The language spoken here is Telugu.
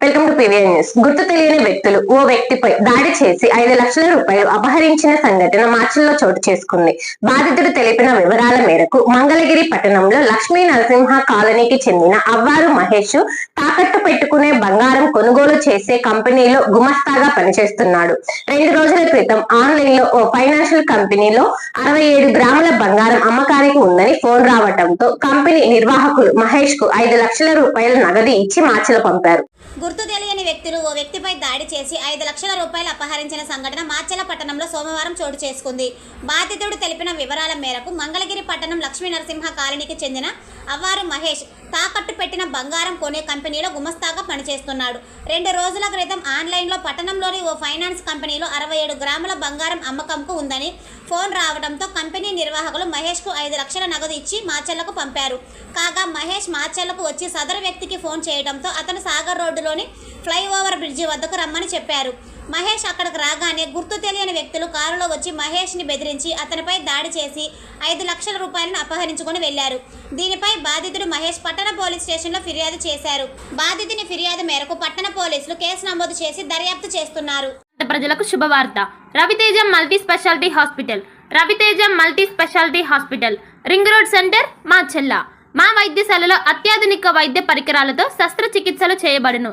వెల్కమ్ టు పివిఎన్ న్యూస్ గుర్తు తెలియని వ్యక్తులు ఓ వ్యక్తిపై దాడి చేసి ఐదు లక్షల రూపాయలు అపహరించిన సంఘటన మార్చిలో చోటు చేసుకుంది. బాధితుడు తెలిపిన వివరాల మేరకు మంగళగిరి పట్టణంలో లక్ష్మీ నరసింహ కాలనీకి చెందిన అవ్వారు మహేష్ తాకట్టు పెట్టుకునే బంగారం కొనుగోలు చేసే కంపెనీలో గుమస్తాగా పనిచేస్తున్నాడు. రెండు రోజుల క్రితం ఆన్లైన్లో ఓ ఫైనాన్షియల్ కంపెనీలో అరవై ఏడు గ్రాముల బంగారం అమ్మకానికి ఉందని ఫోన్ రావటంతో కంపెనీ నిర్వాహకులు మహేష్కు ఐదు లక్షల రూపాయల నగదు ఇచ్చి మార్చిలో పంపారు. గుర్తు తెలియని వ్యక్తులు ఓ వ్యక్తిపై దాడి చేసి ఐదు లక్షల రూపాయలు అపహరించిన సంఘటన మార్చల పట్టణంలో సోమవారం చోటు చేసుకుంది. బాధితుడు తెలిపిన వివరాల మేరకు మంగళగిరి పట్టణం లక్ష్మీ నరసింహ కాలనీకి చెందిన అవ్వారు మహేష్ తాకట్టు పెట్టిన బంగారం కొనే కంపెనీలో గుమస్తాగా పనిచేస్తున్నాడు. రెండు రోజుల క్రితం ఆన్లైన్లో పట్టణంలోని ఓ ఫైనాన్స్ కంపెనీలో అరవై ఏడు గ్రాముల బంగారం అమ్మకంకు ఉందని ఫోన్ రావడంతో కంపెనీ నిర్వాహకులు మహేష్కు ఐదు లక్షల నగదు ఇచ్చి మాచెల్లకు పంపారు. కాగా మహేష్ మాచెల్లకు వచ్చి సదరు వ్యక్తికి ఫోన్ చేయడంతో అతను సాగర్ రోడ్డులోని ఫ్లైఓవర్ బ్రిడ్జి వద్దకు రమ్మని చెప్పారు. మహేష్ అక్కడికి రాగానే గుర్తు తెలియని వ్యక్తులు కారులో వచ్చి మహేష్ని బెదిరించి అతనిపై దాడి చేసి ఐదు లక్షల రూపాయలను అపహరించుకొని వెళ్ళారు దీనిపై బాధితుడు మహేష్ పట్టణ పోలీస్ స్టేషన్లో ఫిర్యాదు చేశారు. బాధితుని ఫిర్యాదు మేరకు పట్టణ పోలీసులు కేసు నమోదు చేసి దర్యాప్తు చేస్తున్నారు. ప్రజలకు శుభవార్త. Raviteja multi speciality hospital. Raviteja multi speciality hospital. Ring road centre మా చెల్ల. మా వైద్యశాలలో అత్యాధునిక వైద్య పరికరాలతో శస్త్రచికిత్సలు చేయబడును.